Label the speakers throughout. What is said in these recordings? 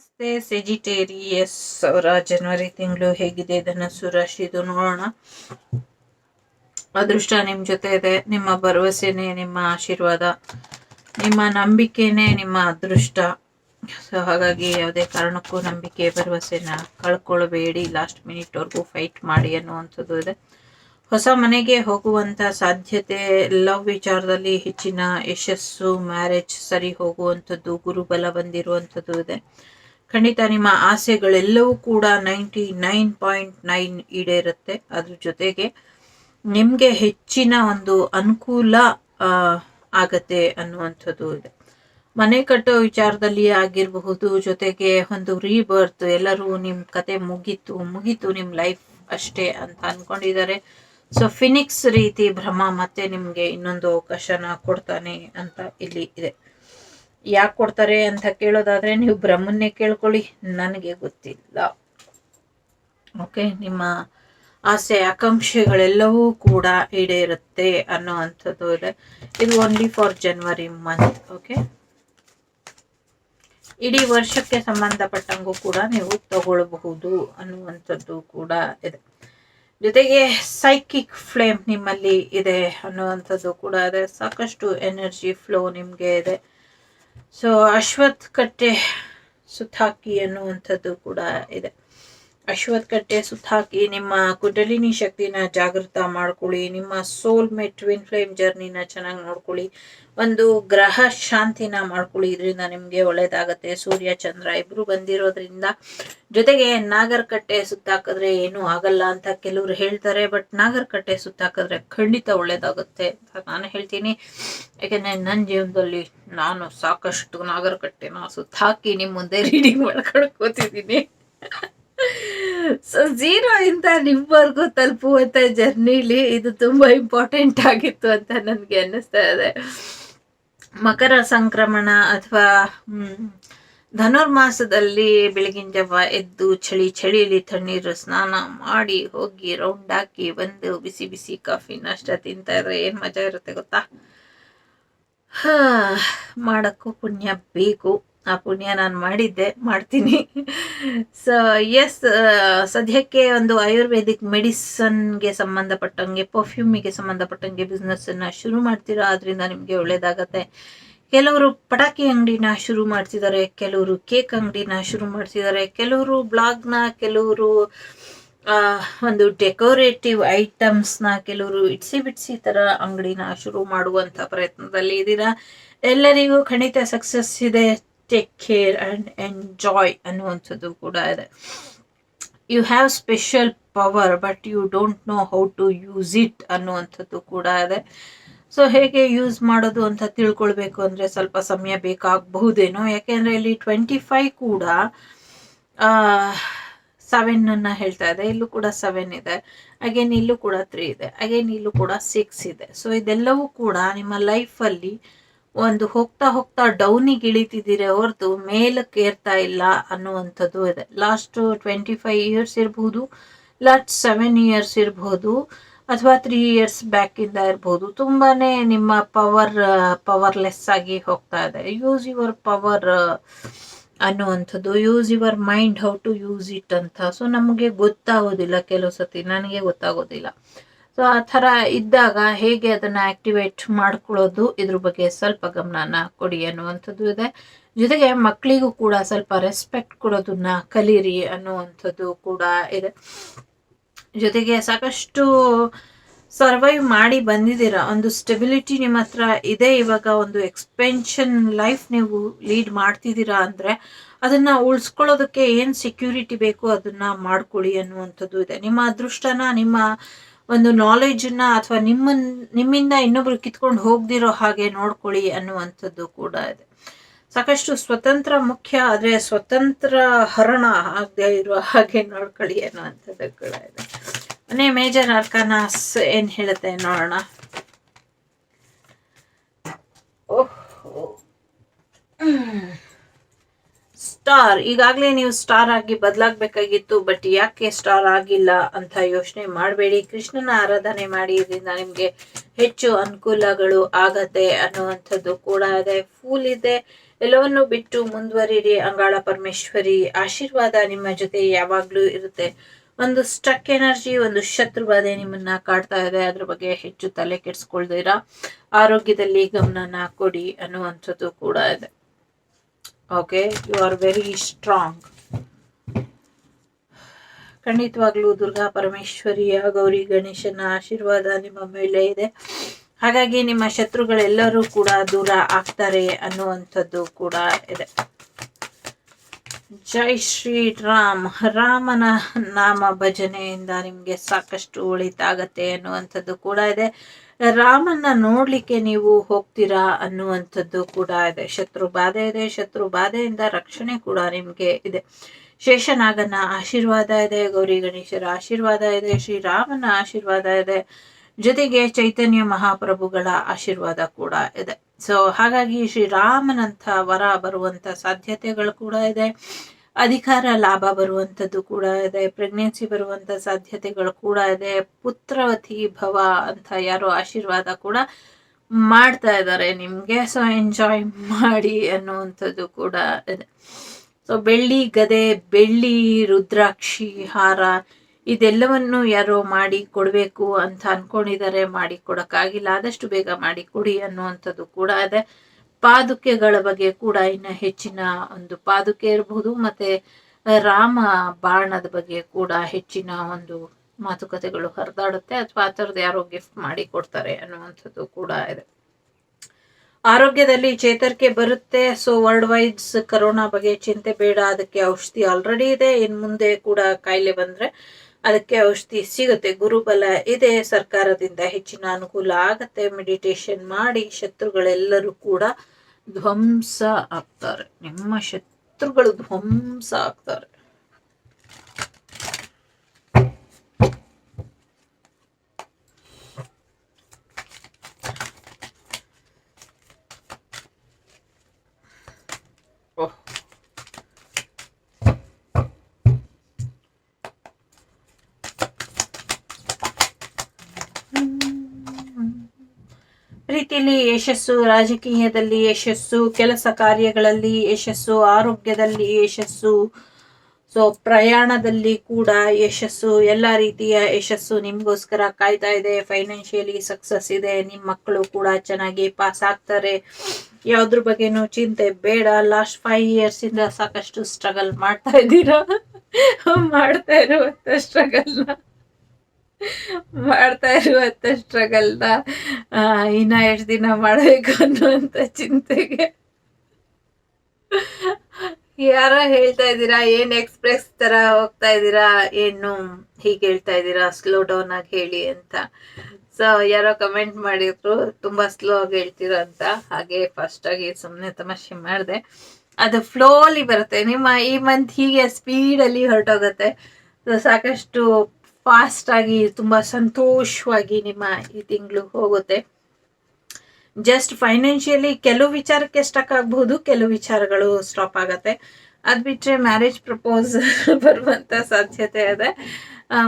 Speaker 1: ನಮಸ್ತೆ ಸೆಜಿಟೇರಿಯಸ್ ಅವರ ಜನವರಿ ತಿಂಗಳು ಹೇಗಿದೆ? ಧನಸ್ಸು ರಾಶಿದು ನೋಡೋಣ. ಅದೃಷ್ಟ ನಿಮ್ಮ ಜೊತೆ ಇದೆ ನಿಮ್ಮ ಭರವಸೆನೇ, ನಿಮ್ಮ ಆಶೀರ್ವಾದ, ನಿಮ್ಮ ನಂಬಿಕೆನೇ ನಿಮ್ಮ ಅದೃಷ್ಟ. ಸೊ ಹಾಗಾಗಿ ಯಾವುದೇ ಕಾರಣಕ್ಕೂ ನಂಬಿಕೆ, ಭರವಸೆನ ಕಳ್ಕೊಳ್ಬೇಡಿ. ಲಾಸ್ಟ್ ಮಿನಿಟ್ವರೆಗೂ ಫೈಟ್ ಮಾಡಿ ಅನ್ನುವಂಥದ್ದು ಇದೆ. ಹೊಸ ಮನೆಗೆ ಹೋಗುವಂತ ಸಾಧ್ಯತೆ ಲವ್ ವಿಚಾರದಲ್ಲಿ ಹೆಚ್ಚಿನ ಯಶಸ್ಸು ಮ್ಯಾರೇಜ್ ಸರಿ ಹೋಗುವಂಥದ್ದು, ಗುರುಬಲ ಬಂದಿರುವಂಥದ್ದು ಇದೆ. ಖಂಡಿತ ನಿಮ್ಮ ಆಸೆಗಳೆಲ್ಲವೂ ಕೂಡ ನೈಂಟಿ ನೈನ್ ಪಾಯಿಂಟ್ ನೈನ್ ಈಡೇರುತ್ತೆ. ಅದ್ರ ಜೊತೆಗೆ ನಿಮಗೆ ಹೆಚ್ಚಿನ ಒಂದು ಅನುಕೂಲ ಆಗತ್ತೆ ಅನ್ನುವಂಥದ್ದು ಇದೆ. ಮನೆ ಕಟ್ಟೋ ವಿಚಾರದಲ್ಲಿ ಆಗಿರಬಹುದು, ಜೊತೆಗೆ ಒಂದು ರೀಬರ್ತ್ ಎಲ್ಲರೂ ನಿಮ್ಮ ಕತೆ ಮುಗೀತು ಮುಗೀತು ನಿಮ್ಮ ಲೈಫ್ ಅಷ್ಟೇ ಅಂತ ಅಂದ್ಕೊಂಡಿದ್ದಾರೆ ಸೊ ಫಿನಿಕ್ಸ್ ರೀತಿ ಭ್ರಮ ಮತ್ತೆ ನಿಮಗೆ ಇನ್ನೊಂದು ಅವಕಾಶನ ಕೊಡ್ತಾನೆ ಅಂತ ಇಲ್ಲಿ ಇದೆ. ಯಾಕೆ ಕೊಡ್ತಾರೆ ಅಂತ ಕೇಳೋದಾದ್ರೆ ನೀವು ಬ್ರಹ್ಮನ್ನೇ ಕೇಳ್ಕೊಳ್ಳಿ, ನನಗೆ ಗೊತ್ತಿಲ್ಲ. ಓಕೆ ನಿಮ್ಮ ಆಸೆ ಆಕಾಂಕ್ಷೆಗಳೆಲ್ಲವೂ ಕೂಡ ಈಡೇರುತ್ತೆ ಅನ್ನೋವಂಥದ್ದು ಇದೆ. ಇದು only for January month okay ಇಡೀ ವರ್ಷಕ್ಕೆ ಸಂಬಂಧಪಟ್ಟಂಗೂ ಕೂಡ ನೀವು ತಗೊಳ್ಬಹುದು ಅನ್ನುವಂಥದ್ದು ಕೂಡ ಇದೆ. ಜೊತೆಗೆ ಸೈಕಿಕ್ ಫ್ಲೇಮ್ ನಿಮ್ಮಲ್ಲಿ ಇದೆ ಅನ್ನುವಂಥದ್ದು ಕೂಡ ಇದೆ. ಸಾಕಷ್ಟು ಎನರ್ಜಿ ಫ್ಲೋ ನಿಮಗೆ ಇದೆ. ಸೊ ಅಶ್ವತ್ ಕಟ್ಟೆ ಸುತ್ತಾಕಿ ಅನ್ನುವಂಥದ್ದು ಕೂಡ ಇದೆ. ಅಶ್ವತ್ ಕಟ್ಟೆ ಸುತ್ತಾಕಿ ನಿಮ್ಮ ಕುಂಡಲಿನಿ ಶಕ್ತಿನ ಜಾಗೃತ ಮಾಡ್ಕೊಳ್ಳಿ, ನಿಮ್ಮ ಸೋಲ್ ಮೇಟ್ ಟ್ವಿನ್ ಫ್ಲೇಮ್ ಜರ್ನಿನ ಚೆನ್ನಾಗಿ ನೋಡ್ಕೊಳ್ಳಿ, ಒಂದು ಗ್ರಹ ಶಾಂತಿನ ಮಾಡ್ಕೊಳ್ಳಿ, ಇದರಿಂದ ನಿಮಗೆ ಒಳ್ಳೇದಾಗತ್ತೆ. ಸೂರ್ಯ, ಚಂದ್ರ ಇಬ್ರು ಬಂದಿರೋದ್ರಿಂದ ಜೊತೆಗೆ ನಾಗರಕಟ್ಟೆ ಸುತ್ತಾಕಿದ್ರೆ ಏನು ಆಗಲ್ಲ ಅಂತ ಕೆಲವರು ಹೇಳ್ತಾರೆ ಬಟ್ ನಾಗರಕಟ್ಟೆ ಸುತ್ತಾಕಿದ್ರೆ ಖಂಡಿತ ಒಳ್ಳೇದಾಗುತ್ತೆ ಅಂತ ನಾನು ಹೇಳ್ತೀನಿ. ಯಾಕೆಂದ್ರೆ ನನ್ನ ಜೀವನದಲ್ಲಿ ನಾನು ಸಾಕಷ್ಟು ನಾಗರಕಟ್ಟೆನ ಸುತ್ತಾಕಿ ನಿಮ್ಮ ಮುಂದೆ ರೀಡಿಂಗ್ ಮಾಡ್ಕೊಂಡು ಕೂತಿದ್ದೀನಿ. ಸೊ ಝೀರೋ ಇಂದ ನಿಮ್ವರೆಗೂ ತಲುಪುವಂತ ಜರ್ನಿಲಿ ಇದು ತುಂಬಾ ಇಂಪಾರ್ಟೆಂಟ್ ಆಗಿತ್ತು ಅಂತ ನನಗೆ ಅನ್ನಿಸ್ತಾ ಇದೆ. ಮಕರ ಸಂಕ್ರಮಣ ಅಥವಾ ಧನುರ್ಮಾಸದಲ್ಲಿ ಬೆಳಗಿನ ಜಾವ ಎದ್ದು ಚಳಿ ಚಳಿಲಿ ತಣ್ಣೀರು ಸ್ನಾನ ಮಾಡಿ ಹೋಗಿ ರೌಂಡ್ ಹಾಕಿ ಬಂದು ಬಿಸಿ ಬಿಸಿ ಕಾಫಿ ನಾಷ್ಟ ತಿಂತಾರೆ. ಏನು ಏನ್ ಮಜಾ ಇರುತ್ತೆ ಗೊತ್ತಾ? ಹಾ, ಮಾಡಕ್ಕೂ ಪುಣ್ಯ ಬೇಕು. ಆ ಪುಣ್ಯ ನಾನು ಮಾಡಿದ್ದೆ, ಮಾಡ್ತೀನಿ. ಸೊ ಎಸ್ ಸದ್ಯಕ್ಕೆ ಒಂದು ಆಯುರ್ವೇದಿಕ್ ಮೆಡಿಸನ್ಗೆ ಸಂಬಂಧಪಟ್ಟಂಗೆ ಪರ್ಫ್ಯೂಮಿಗೆ ಸಂಬಂಧಪಟ್ಟಂಗೆ ಬಿಸ್ನೆಸ್ಸನ್ನು ಶುರು ಮಾಡ್ತೀರಾ? ಅದರಿಂದ ನಿಮಗೆ ಒಳ್ಳೇದಾಗತ್ತೆ. ಕೆಲವರು ಪಟಾಕಿ ಅಂಗಡಿನ ಶುರು ಮಾಡ್ತಿದ್ದಾರೆ ಕೆಲವರು ಕೇಕ್ ಅಂಗಡಿನ ಶುರು ಮಾಡ್ತಿದ್ದಾರೆ ಕೆಲವರು ಬ್ಲಾಗ್ನ, ಕೆಲವರು ಒಂದು ಡೆಕೋರೇಟಿವ್ ಐಟಮ್ಸ್ನ ಕೆಲವರು ಇಟ್ಸಿ ಬಿಟ್ಸಿ ಥರ ಅಂಗಡಿನ ಶುರು ಮಾಡುವಂಥ ಪ್ರಯತ್ನದಲ್ಲಿ ಇದ್ದೀರಾ? ಎಲ್ಲರಿಗೂ ಖಂಡಿತ ಸಕ್ಸಸ್ ಇದೆ. ಟೇಕ್ ಕೇರ್ ಆ್ಯಂಡ್ ಎಂಜಾಯ್ ಅನ್ನುವಂಥದ್ದು ಕೂಡ ಇದೆ. You have special power but you don't know how to use it ಅನ್ನುವಂಥದ್ದು ಕೂಡ ಇದೆ. ಸೊ ಹೇಗೆ ಯೂಸ್ ಮಾಡೋದು ಅಂತ ತಿಳ್ಕೊಳ್ಬೇಕು ಅಂದರೆ ಸ್ವಲ್ಪ ಸಮಯ ಬೇಕಾಗಬಹುದೇನೋ. ಯಾಕೆಂದರೆ ಇಲ್ಲಿ ಟ್ವೆಂಟಿ ಫೈವ್ ಕೂಡ ಸೆವೆನನ್ನು ಹೇಳ್ತಾ ಇದೆ. ಇಲ್ಲೂ ಕೂಡ ಸೆವೆನ್ ಇದೆ. ಅಗೇನ್ ಇಲ್ಲೂ ಕೂಡ ತ್ರೀ ಇದೆ. ಅಗೇನ್ ಇಲ್ಲೂ ಕೂಡ ಸಿಕ್ಸ್ ಇದೆ. ಸೊ ಇದೆಲ್ಲವೂ ಕೂಡ ನಿಮ್ಮ ಲೈಫಲ್ಲಿ ಒಂದು ಹೋಗ್ತಾ ಹೋಗ್ತಾ ಡೌನಿಗೆ ಇಳಿತಿದ್ದೀರ ಹೊರತು ಮೇಲಕ್ಕೆ ಏರ್ತಾ ಇಲ್ಲ ಅನ್ನುವಂಥದ್ದು ಇದೆ. ಲಾಸ್ಟ್ ಟ್ವೆಂಟಿ ಫೈವ್ ಇಯರ್ಸ್ ಇರಬಹುದು ಲಾಸ್ಟ್ ಸೆವೆನ್ ಇಯರ್ಸ್ ಇರಬಹುದು ಅಥವಾ ತ್ರೀ ಇಯರ್ಸ್ ಬ್ಯಾಕ್ ಇಂದ ತುಂಬಾ ನಿಮ್ಮ ಪವರ್ ಪವರ್ಲೆಸ್ ಆಗಿ ಹೋಗ್ತಾ ಇದೆ. ಯೂಸ್ ಯುವರ್ ಪವರ್ ಅನ್ನುವಂಥದ್ದು. Use your mind how to use it ಅಂತ. ಸೊ ನಮಗೆ ಗೊತ್ತಾಗೋದಿಲ್ಲ, ಕೆಲವು ಸತಿ. ನನಗೆ ಗೊತ್ತಾಗೋದಿಲ್ಲ. ಸೊ ಆ ಥರ ಇದ್ದಾಗ ಹೇಗೆ ಅದನ್ನ ಆಕ್ಟಿವೇಟ್ ಮಾಡ್ಕೊಳ್ಳೋದು, ಇದ್ರ ಬಗ್ಗೆ ಸ್ವಲ್ಪ ಗಮನನ ಕೊಡಿ ಅನ್ನುವಂಥದ್ದು ಇದೆ. ಜೊತೆಗೆ ಮಕ್ಕಳಿಗೂ ಕೂಡ ಸ್ವಲ್ಪ ರೆಸ್ಪೆಕ್ಟ್ ಕೊಡೋದನ್ನ ಕಲೀರಿ ಅನ್ನುವಂಥದ್ದು ಕೂಡ ಇದೆ. ಜೊತೆಗೆ ಸಾಕಷ್ಟು ಸರ್ವೈವ್ ಮಾಡಿ ಬಂದಿದ್ದೀರಾ, ಒಂದು ಸ್ಟೆಬಿಲಿಟಿ ನಿಮ್ಮ ಹತ್ರ ಇದೆ, ಇವಾಗ ಒಂದು ಎಕ್ಸ್ಪೆನ್ಷನ್ ಲೈಫ್ ನೀವು ಲೀಡ್ ಮಾಡ್ತಿದ್ದೀರಾ ಅಂದರೆ ಅದನ್ನ ಉಳಿಸ್ಕೊಳ್ಳೋದಕ್ಕೆ ಏನು ಸೆಕ್ಯೂರಿಟಿ ಬೇಕು ಅದನ್ನ ಮಾಡ್ಕೊಳ್ಳಿ ಅನ್ನುವಂಥದ್ದು ಇದೆ. ನಿಮ್ಮ ಅದೃಷ್ಟನ, ನಿಮ್ಮ ಒಂದು ನಾಲೆಜನ್ನ ಅಥವಾ ನಿಮ್ಮ ನಿಮ್ಮಿಂದ ಇನ್ನೊಬ್ರು ಕಿತ್ಕೊಂಡು ಹೋಗ್ದಿರೋ ಹಾಗೆ ನೋಡ್ಕೊಳ್ಳಿ ಅನ್ನುವಂಥದ್ದು ಕೂಡ ಇದೆ. ಸಾಕಷ್ಟು ಸ್ವತಂತ್ರ ಮುಖ್ಯ ಆದ್ರೆ ಸ್ವತಂತ್ರ ಹರಣ ಆಗದೆ ಇರೋ ಹಾಗೆ ನೋಡ್ಕೊಳ್ಳಿ ಅನ್ನುವಂಥದ್ದು ಕೂಡ ಇದೆ. ಮನೆ ಮೇಜರ್ ಅರ್ಕನಾಸ್ ಏನ್ ಹೇಳುತ್ತೆ ನೋಡೋಣ. ಓಹ್ ಸ್ಟಾರ್, ಈಗಾಗಲೇ ನೀವು ಸ್ಟಾರ್ ಆಗಿ ಬದಲಾಗಬೇಕಾಗಿತ್ತು, ಬಟ್ ಯಾಕೆ ಸ್ಟಾರ್ ಆಗಿಲ್ಲ ಅಂತ ಯೋಚನೆ ಮಾಡಬೇಡಿ. ಕೃಷ್ಣನ ಆರಾಧನೆ ಮಾಡಿ, ಇದರಿಂದ ನಿಮಗೆ ಹೆಚ್ಚು ಅನುಕೂಲಗಳು ಆಗತ್ತೆ ಅನ್ನುವಂಥದ್ದು ಕೂಡ ಇದೆ. ಫೂಲ್ ಇದೆ. ಎಲ್ಲವನ್ನು ಬಿಟ್ಟು ಮುಂದುವರಿರಿ. ಅಂಗಾಳ ಪರಮೇಶ್ವರಿ, ಆಶೀರ್ವಾದ ನಿಮ್ಮ ಜೊತೆ ಯಾವಾಗಲೂ ಇರುತ್ತೆ. ಒಂದು ಸ್ಟಕ್ ಎನರ್ಜಿ ಒಂದು ಶತ್ರು ಬಾಧೆ ನಿಮ್ಮನ್ನ ಕಾಡ್ತಾ ಇದೆ. ಅದ್ರ ಬಗ್ಗೆ ಹೆಚ್ಚು ತಲೆ ಕೆಡಿಸ್ಕೊಳ್ದಿರ. ಆರೋಗ್ಯದಲ್ಲಿ ಗಮನನ ಕೊಡಿ ಅನ್ನುವಂಥದ್ದು ಕೂಡ ಇದೆ. Okay you are very strong ಖಂಡಿತವಾಗ್ಲೂ ದುರ್ಗಾ ಪರಮೇಶ್ವರಿಯ, ಗೌರಿ ಗಣೇಶನ ಆಶೀರ್ವಾದ ನಿಮ್ಮ ಮೇಲೆ ಇದೆ. ಹಾಗಾಗಿ ನಿಮ್ಮ ಶತ್ರುಗಳೆಲ್ಲರೂ ಕೂಡ ದೂರ ಆಗ್ತಾರೆ ಅನ್ನುವಂಥದ್ದು ಕೂಡ ಇದೆ. ಜೈ ಶ್ರೀ ರಾಮ್ ರಾಮನ ನಾಮ ಭಜನೆಯಿಂದ ನಿಮಗೆ ಸಾಕಷ್ಟು ಒಳಿತಾಗತ್ತೆ ಅನ್ನುವಂಥದ್ದು ಕೂಡ ಇದೆ. ರಾಮನ ನೋಡ್ಲಿಕ್ಕೆ ನೀವು ಹೋಗ್ತೀರಾ ಅನ್ನುವಂಥದ್ದು ಕೂಡ ಇದೆ. ಶತ್ರು ಬಾಧೆ ಇದೆ. ಶತ್ರು ಬಾಧೆಯಿಂದ ರಕ್ಷಣೆ ಕೂಡ ನಿಮಗೆ ಇದೆ. ಶೇಷನಾಗನ ಆಶೀರ್ವಾದ ಇದೆ. ಗೌರಿ ಗಣೇಶರ ಆಶೀರ್ವಾದ ಇದೆ. ಶ್ರೀರಾಮನ ಆಶೀರ್ವಾದ ಇದೆ. ಜೊತೆಗೆ ಚೈತನ್ಯ ಮಹಾಪ್ರಭುಗಳ ಆಶೀರ್ವಾದ ಕೂಡ ಇದೆ. ಸೊ ಹಾಗಾಗಿ ಶ್ರೀರಾಮನಂಥ ವರ ಬರುವಂಥ ಸಾಧ್ಯತೆಗಳು ಕೂಡ ಇದೆ. ಅಧಿಕಾರ ಲಾಭ ಬರುವಂಥದ್ದು ಕೂಡ ಇದೆ. ಪ್ರೆಗ್ನೆನ್ಸಿ ಬರುವಂಥ ಸಾಧ್ಯತೆಗಳು ಕೂಡ ಇದೆ. ಪುತ್ರವತಿ ಭವ ಅಂತ ಯಾರೋ ಆಶೀರ್ವಾದ ಕೂಡ ಮಾಡ್ತಾ ಇದ್ದಾರೆ. ನಿಮಗೆ ಸೊ ಎಂಜಾಯ್ ಮಾಡಿ ಅನ್ನುವಂಥದ್ದು ಕೂಡ ಇದೆ. ಸೊ ಬೆಳ್ಳಿ ಗದೆ, ಬೆಳ್ಳಿ ರುದ್ರಾಕ್ಷಿ ಹಾರ ಇದೆಲ್ಲವನ್ನು ಯಾರೋ ಮಾಡಿ ಕೊಡಬೇಕು ಅಂತ ಅನ್ಕೊಂಡಿದ್ದಾರೆ ಮಾಡಿ ಕೊಡಕ್ಕಾಗಿಲ್ಲ. ಆದಷ್ಟು ಬೇಗ ಮಾಡಿ ಕೊಡಿ ಅನ್ನುವಂಥದ್ದು ಕೂಡ ಇದೆ ಪಾದುಕೆಗಳ ಬಗ್ಗೆ ಕೂಡ ಇನ್ನ ಹೆಚ್ಚಿನ ಒಂದು ಪಾದುಕೆ ಇರಬಹುದು ಮತ್ತೆ ರಾಮ ಬಾಣದ ಬಗ್ಗೆ ಕೂಡ ಹೆಚ್ಚಿನ ಒಂದು ಮಾತುಕತೆಗಳು ಹರಿದಾಡುತ್ತೆ. ಅಥವಾ ಆ ಥರದ್ದು ಯಾರೋ ಗಿಫ್ಟ್ ಮಾಡಿ ಕೊಡ್ತಾರೆ ಅನ್ನುವಂಥದ್ದು ಕೂಡ ಇದೆ. ಆರೋಗ್ಯದಲ್ಲಿ ಚೇತರಿಕೆ ಬರುತ್ತೆ. ಸೊ ವರ್ಲ್ಡ್ ವೈಡ್ಸ್ ಕರೋನಾ ಬಗ್ಗೆ ಚಿಂತೆ ಬೇಡ. ಅದಕ್ಕೆ ಔಷಧಿ ಆಲ್ರೆಡಿ ಇದೆ. ಇನ್ ಮುಂದೆ ಕೂಡ ಕಾಯಿಲೆ ಬಂದ್ರೆ ಅದಕ್ಕೆ ಔಷಧಿ ಸಿಗುತ್ತೆ. ಗುರುಬಲ ಇದೆ. ಸರ್ಕಾರದಿಂದ ಹೆಚ್ಚಿನ ಅನುಕೂಲ ಆಗತ್ತೆ. ಮೆಡಿಟೇಷನ್ ಮಾಡಿ ಶತ್ರುಗಳೆಲ್ಲರೂ ಕೂಡ ಧ್ವಂಸ ಆಗ್ತಾರೆ. ನಿಮ್ಮ ಶತ್ರುಗಳು ಧ್ವಂಸ ಆಗ್ತಾರೆ. ರೀತಿಯಲ್ಲಿ ಯಶಸ್ಸು, ರಾಜಕೀಯದಲ್ಲಿ ಯಶಸ್ಸು, ಕೆಲಸ ಕಾರ್ಯಗಳಲ್ಲಿ ಯಶಸ್ಸು, ಆರೋಗ್ಯದಲ್ಲಿ ಯಶಸ್ಸು, ಸೊ ಪ್ರಯಾಣದಲ್ಲಿ ಕೂಡ ಯಶಸ್ಸು, ಎಲ್ಲ ರೀತಿಯ ಯಶಸ್ಸು ನಿಮಗೋಸ್ಕರ ಕಾಯ್ತಾ ಇದೆ. ಫೈನಾನ್ಷಿಯಲಿ ಸಕ್ಸಸ್ ಇದೆ. ನಿಮ್ಮ ಮಕ್ಕಳು ಕೂಡ ಚೆನ್ನಾಗಿ ಪಾಸ್ ಆಗ್ತಾರೆ. ಯಾವ್ದ್ರ ಬಗ್ಗೆನೂ ಚಿಂತೆ ಬೇಡ. ಲಾಸ್ಟ್ ಫೈವ್ ಇಯರ್ಸ್ ಇಂದ ಸಾಕಷ್ಟು ಸ್ಟ್ರಗಲ್ ಮಾಡ್ತಾ ಇದ್ದೀರಾ? ಮಾಡ್ತಾ ಇರುವಂತ ಸ್ಟ್ರಗಲ್ನ ಮಾಡ್ತಾ ಇರುವಂತ ಸ್ಟ್ರಗಲ್ನ ಇನ್ನ ಎಷ್ಟು ದಿನ ಮಾಡಬೇಕು ಅನ್ನುವಂತ ಚಿಂತೆಗೆ. ಯಾರ ಹೇಳ್ತಾ ಇದ್ದೀರಾ, ಏನ್ ಎಕ್ಸ್ಪ್ರೆಸ್ ತರ ಹೋಗ್ತಾ ಇದ್ದೀರಾ, ಏನು ಹೀಗೆ ಹೇಳ್ತಾ ಇದ್ದೀರಾ ಸ್ಲೋ ಡೌನ್ ಆಗಿ ಹೇಳಿ ಅಂತ. ಸೊ ಯಾರೋ ಕಮೆಂಟ್ ಮಾಡಿದ್ರು, ತುಂಬಾ ಸ್ಲೋ ಆಗಿ ಹೇಳ್ತೀರಾ ಅಂತ. ಹಾಗೆ ಫಸ್ಟ್ ಆಗಿ ಸುಮ್ಮನೆ ತಮಾಷೆ ಮಾಡಿದೆ. ಅದು ಫ್ಲೋಲಿ ಬರುತ್ತೆ. ನಿಮ್ಮ ಈ ಮಂತ್ ಹೀಗೆ ಸ್ಪೀಡಲ್ಲಿ ಹೊರಟೋಗುತ್ತೆ. ಸಾಕಷ್ಟು ಫಾಸ್ಟ್ ಆಗಿ ತುಂಬಾ ಸಂತೋಷವಾಗಿ ನಿಮ್ಮ ಈ ತಿಂಗಳು ಹೋಗುತ್ತೆ. ಜಸ್ಟ್ ಫೈನಾನ್ಷಿಯಲಿ ಕೆಲವು ವಿಚಾರಕ್ಕೆ ಸ್ಟಕ್ ಆಗಬಹುದು, ಕೆಲವು ವಿಚಾರಗಳು ಸ್ಟಾಪ್ ಆಗುತ್ತೆ. ಅದು ಬಿಟ್ಟರೆ ಮ್ಯಾರೇಜ್ ಪ್ರಪೋಸ್ ಬರುವಂತ ಸಾಧ್ಯತೆ ಇದೆ.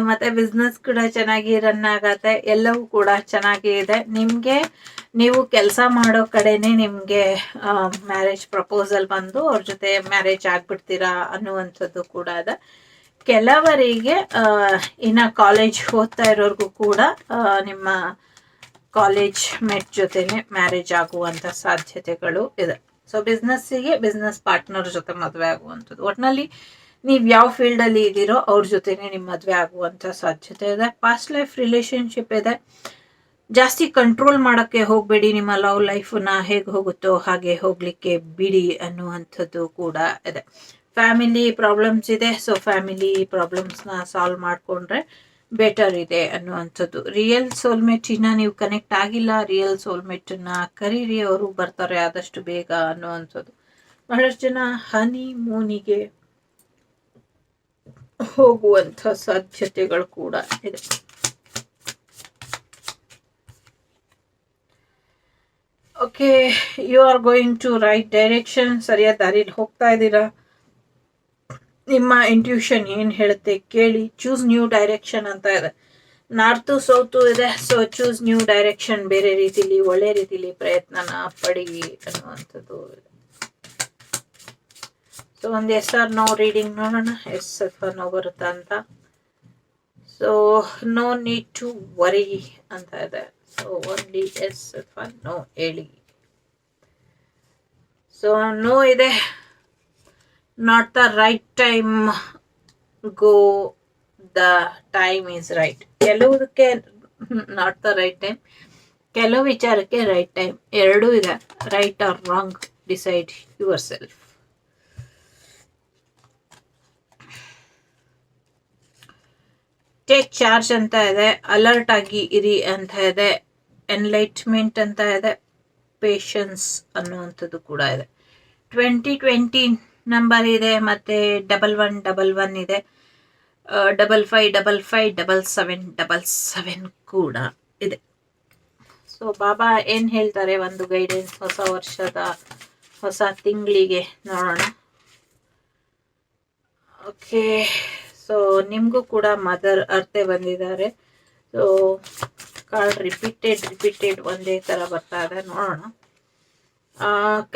Speaker 1: ಮತ್ತೆ ಬಿಸ್ನೆಸ್ ಕೂಡ ಚೆನ್ನಾಗಿ ರನ್ ಆಗತ್ತೆ. ಎಲ್ಲವೂ ಕೂಡ ಚೆನ್ನಾಗಿ ಇದೆ. ನಿಮ್ಗೆ, ನೀವು ಕೆಲಸ ಮಾಡೋ ಕಡೆನೇ ನಿಮಗೆ ಮ್ಯಾರೇಜ್ ಪ್ರಪೋಸಲ್ ಬಂದು ಅವ್ರ ಜೊತೆ ಮ್ಯಾರೇಜ್ ಆಗ್ಬಿಡ್ತೀರಾ ಅನ್ನುವಂಥದ್ದು ಕೂಡ ಇದೆ. ಕೆಲವರಿಗೆ ಇನ್ನ ಕಾಲೇಜ್ ಓದ್ತಾ ಇರೋರ್ಗು ಕೂಡ ನಿಮ್ಮ ಕಾಲೇಜ್ ಮೆಟ್ ಜೊತೆನೆ ಮ್ಯಾರೇಜ್ ಆಗುವಂತ ಸಾಧ್ಯತೆಗಳು ಇದೆ. ಸೊ ಬಿಸ್ನೆಸ್ಸಿಗೆ ಬಿಸ್ನೆಸ್ ಪಾರ್ಟ್ನರ್ ಜೊತೆ ಮದುವೆ ಆಗುವಂಥದ್ದು. ಒಟ್ನಲ್ಲಿ ನೀವು ಯಾವ ಫೀಲ್ಡ್ ಅಲ್ಲಿ ಇದ್ದೀರೋ ಅವ್ರ ಜೊತೆನೆ ನಿಮ್ಮ ಮದುವೆ ಆಗುವಂತ ಸಾಧ್ಯತೆ ಇದೆ. ಪಾಸ್ಟ್ ಲೈಫ್ ರಿಲೇಶನ್ಶಿಪ್ ಇದೆ. ಜಾಸ್ತಿ ಕಂಟ್ರೋಲ್ ಮಾಡೋಕ್ಕೆ ಹೋಗಬೇಡಿ. ನಿಮ್ಮ ಲವ್ ಲೈಫನ್ನ ಹೇಗೆ ಹೋಗುತ್ತೋ ಹಾಗೆ ಹೋಗಲಿಕ್ಕೆ ಬಿಡಿ ಅನ್ನುವಂಥದ್ದು ಕೂಡ ಇದೆ. ಫ್ಯಾಮಿಲಿ ಪ್ರಾಬ್ಲಮ್ಸ್ ಇದೆ ಸೊ ಫ್ಯಾಮಿಲಿ ಪ್ರಾಬ್ಲಮ್ಸ್ನ ಸಾಲ್ವ್ ಮಾಡಿಕೊಂಡ್ರೆ ಬೆಟರ್ ಇದೆ ಅನ್ನುವಂಥದ್ದು. ರಿಯಲ್ ಸೋಲ್ಮೇಟಿನ ನೀವು ಕನೆಕ್ಟ್ ಆಗಿಲ್ಲ ರಿಯಲ್ ಸೋಲ್ಮೇಟನ್ನ ಕರೀರಿ, ಅವರು ಬರ್ತಾರೆ ಆದಷ್ಟು ಬೇಗ ಅನ್ನುವಂಥದ್ದು. ಬಹಳಷ್ಟು ಜನ ಹನಿ ಮೂನಿಗೆ ಹೋಗುವಂಥ ಸಾಧ್ಯತೆಗಳು ಕೂಡ ಇದೆ. Okay you are going to right direction ಸರಿಯಾದ ದಾರಿಲಿ ಹೋಗ್ತಾ ಇದ್ದೀರಾ? ನಿಮ್ಮ ಇಂಟ್ಯೂಷನ್ ಏನು ಹೇಳುತ್ತೆ ಕೇಳಿ ಚೂಸ್ ನ್ಯೂ ಡೈರೆಕ್ಷನ್ ಅಂತ ಇದೆ. ನಾರ್ತು ಸೌತು ಇದೆ ಸೊ ಚೂಸ್ ನ್ಯೂ ಡೈರೆಕ್ಷನ್ ಬೇರೆ ರೀತಿಲಿ, ಒಳ್ಳೆ ರೀತಿಲಿ ಪ್ರಯತ್ನನ ಪಡಿ ಅನ್ನುವಂಥದ್ದು ಇದೆ. ಸೊ ಒಂದು ಎಸ್ ಆರ್ ನೋ ರೀಡಿಂಗ್ ನೋಡೋಣ. ಎಸ್ ಅಥವಾ ನೋ ಬರುತ್ತಾ ಅಂತ. So no need to worry ಅಂತ ಇದೆ. ಸೊ ಓನ್ಲಿ ಎಸ್ ಅಥವಾ ನೋ ಹೇಳಿ. ಸೊ ನೋ ಇದೆ. Not the right time go, the time is right. ಕೆಲವುದಕ್ಕೆ ನಾಟ್ ದ ರೈಟ್ ಟೈಮ್ ಕೆಲವು ವಿಚಾರಕ್ಕೆ ರೈಟ್ ಟೈಮ್ ಎರಡೂ ಇದೆ. Right or wrong decide yourself take charge ಅಂತ ಇದೆ. ಅಲರ್ಟ್ ಆಗಿ ಇರಿ ಅಂತ ಇದೆ. ಎನ್ಲೈಟ್ಮೆಂಟ್ ಅಂತ ಇದೆ. ಪೇಷನ್ಸ್ ಅನ್ನುವಂಥದ್ದು ಕೂಡ ಇದೆ. ಟ್ವೆಂಟಿ ಟ್ವೆಂಟಿ ನಂಬರ್ ಇದೆ, ಮತ್ತೆ ಡಬಲ್ ಒನ್ ಡಬಲ್ ಒನ್ ಇದೆ. Double five double five double seven double seven ಕೂಡ ಇದೆ. ಸೊ ಬಾಬಾ ಏನು ಹೇಳ್ತಾರೆ ಒಂದು ಗೈಡೆನ್ಸ್ ಹೊಸ ವರ್ಷದ ಹೊಸ ತಿಂಗಳಿಗೆ ನೋಡೋಣ. ಓಕೆ ಸೊ ನಿಮಗೂ ಕೂಡ ಮದರ್ ಅರ್ತೆ ಬಂದಿದ್ದಾರೆ. ಸೊ ಕಾರ್ಡ್ ರಿಪೀಟೆಡ್ ರಿಪೀಟೆಡ್ ಒಂದೇ ಥರ ಬರ್ತಾ ಇದೆ, ನೋಡೋಣ.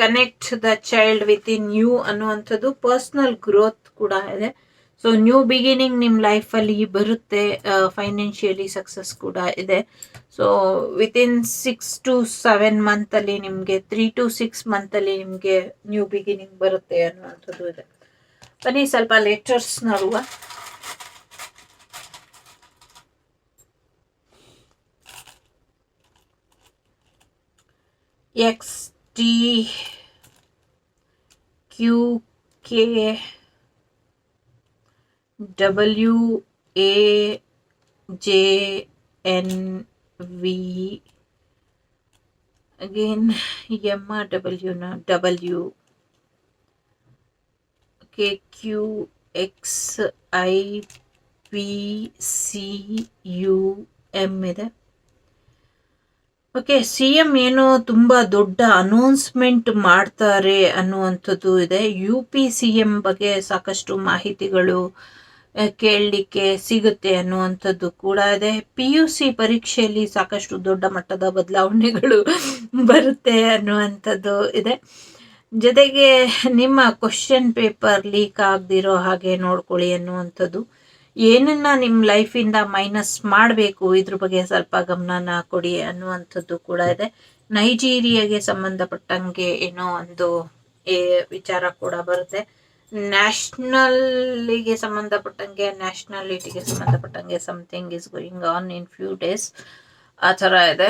Speaker 1: Connect the child within you ಅನ್ನುವಂಥದ್ದು ಪರ್ಸ್ನಲ್ ಗ್ರೋತ್ ಕೂಡ ಇದೆ. ಸೊ ನ್ಯೂ ಬಿಗಿನಿಂಗ್ ನಿಮ್ಮ ಲೈಫಲ್ಲಿ ಬರುತ್ತೆ ಫೈನಾನ್ಷಿಯಲಿ ಸಕ್ಸಸ್ ಕೂಡ ಇದೆ. So within six to seven ಮಂತಲ್ಲಿ ನಿಮಗೆ ತ್ರೀ ಟು ಸಿಕ್ಸ್ ಮಂತಲ್ಲಿ ನಿಮಗೆ ನ್ಯೂ ಬಿಗಿನಿಂಗ್ ಬರುತ್ತೆ ಅನ್ನುವಂಥದ್ದು ಇದೆ. ಬನ್ನಿ, ಸ್ವಲ್ಪ ಲೆಟರ್ಸ್ ನೋಡುವ. X T Q K W A J N V. Again M W na W. K Q X I P C U M with okay C M ಏನೋ ತುಂಬ ದೊಡ್ಡ ಅನೌನ್ಸ್ಮೆಂಟ್ ಮಾಡ್ತಾರೆ ಅನ್ನುವಂಥದ್ದು ಇದೆ. ಯು ಪಿ ಸಿ ಎಂ ಬಗ್ಗೆ ಸಾಕಷ್ಟು ಮಾಹಿತಿಗಳು ಕೇಳಲಿಕ್ಕೆ ಸಿಗುತ್ತೆ ಅನ್ನುವಂಥದ್ದು ಕೂಡ ಇದೆ. ಪಿ ಯು ಸಿ ಪರೀಕ್ಷೆಯಲ್ಲಿ ಸಾಕಷ್ಟು ದೊಡ್ಡ ಮಟ್ಟದ ಬದಲಾವಣೆಗಳು ಬರುತ್ತೆ ಅನ್ನುವಂಥದ್ದು ಇದೆ. ಜೊತೆಗೆ ನಿಮ್ಮ ಕ್ವಶನ್ ಪೇಪರ್ ಲೀಕ್ ಆಗದಿರೋ ಹಾಗೆ ನೋಡ್ಕೊಳ್ಳಿ ಅನ್ನುವಂಥದ್ದು. ಏನನ್ನ ನಿಮ್ಮ ಲೈಫಿಂದ ಮೈನಸ್ ಮಾಡಬೇಕು, ಇದ್ರ ಬಗ್ಗೆ ಸ್ವಲ್ಪ ಗಮನನ ಕೊಡಿ ಅನ್ನುವಂಥದ್ದು ಕೂಡ ಇದೆ. ನೈಜೀರಿಯಾಗೆ ಸಂಬಂಧಪಟ್ಟಂಗೆ ಏನೋ ಒಂದು ವಿಚಾರ ಕೂಡ ಬರುತ್ತೆ. ನ್ಯಾಷನಲ್ಗೆ ಸಂಬಂಧಪಟ್ಟಂಗೆ ನ್ಯಾಷನಾಲಿಟಿಗೆ ಸಂಬಂಧಪಟ್ಟಂಗೆ something is going on in few days ಆ ಥರ ಇದೆ.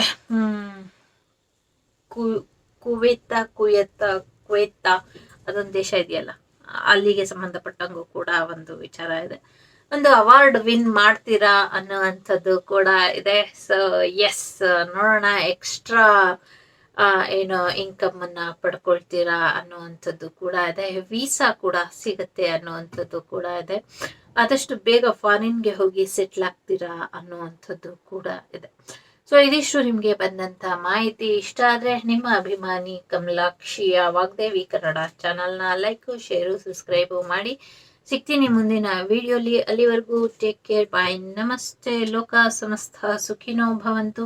Speaker 1: ಕುವೆತ್ತ ಕುಯತ್ತ ಕುವೆತ್ತ ಅದೊಂದು ದೇಶ ಇದೆಯಲ್ಲ. ಅಲ್ಲಿಗೆ ಸಂಬಂಧಪಟ್ಟಂಗೂ ಕೂಡ ಒಂದು ವಿಚಾರ ಇದೆ. ಒಂದು ಅವಾರ್ಡ್ ವಿನ್ ಮಾಡ್ತೀರಾ ಅನ್ನುವಂಥದ್ದು ಕೂಡ ಇದೆ. ಸೊ ಎಸ್ ನೋಡೋಣ ಎಕ್ಸ್ಟ್ರಾ ಏನು ಇನ್ಕಮ್ ಅನ್ನ ಪಡ್ಕೊಳ್ತೀರಾ ಅನ್ನುವಂಥದ್ದು ಕೂಡ ಇದೆ. ವೀಸಾ ಕೂಡ ಸಿಗುತ್ತೆ ಅನ್ನುವಂಥದ್ದು ಕೂಡ ಇದೆ. ಆದಷ್ಟು ಬೇಗ ಫಾರಿನ್ಗೆ ಹೋಗಿ ಸೆಟ್ಲ್ ಆಗ್ತೀರಾ ಅನ್ನುವಂಥದ್ದು ಕೂಡ ಇದೆ. ಸೊ ಇದಿಷ್ಟು ನಿಮಗೆ ಬಂದಂತ ಮಾಹಿತಿ. ಇಷ್ಟ ಆದ್ರೆ ನಿಮ್ಮ ಅಭಿಮಾನಿ ಕಮಲಾಕ್ಷಿಯ ವಾಗ್ದೇವಿ ಕನ್ನಡ ಚಾನಲ್ನ ಲೈಕು ಶೇರು ಸಬ್ಸ್ಕ್ರೈಬು ಮಾಡಿ. ಸಿಗ್ತೀನಿ ಮುಂದಿನ ವಿಡಿಯೋಲಿ. ಅಲ್ಲಿವರೆಗೂ ಟೇಕ್ ಕೇರ್ ಬಾಯ್ ನಮಸ್ತೆ. ಲೋಕ ಸಮಸ್ತ ಸುಖಿನೋ ಭವಂತು.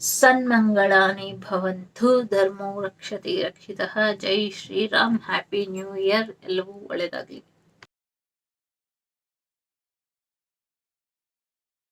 Speaker 1: ಸನ್ಮಂಗಳಾನಿ ಭವಂತು. ಧರ್ಮೋ ರಕ್ಷತಿ ರಕ್ಷಿತ. ಜೈ ಶ್ರೀರಾಮ್. ಹ್ಯಾಪಿ ನ್ಯೂ ಇಯರ್ ಎಲ್ಲವೂ ಒಳ್ಳೆಯದಾಗಲಿ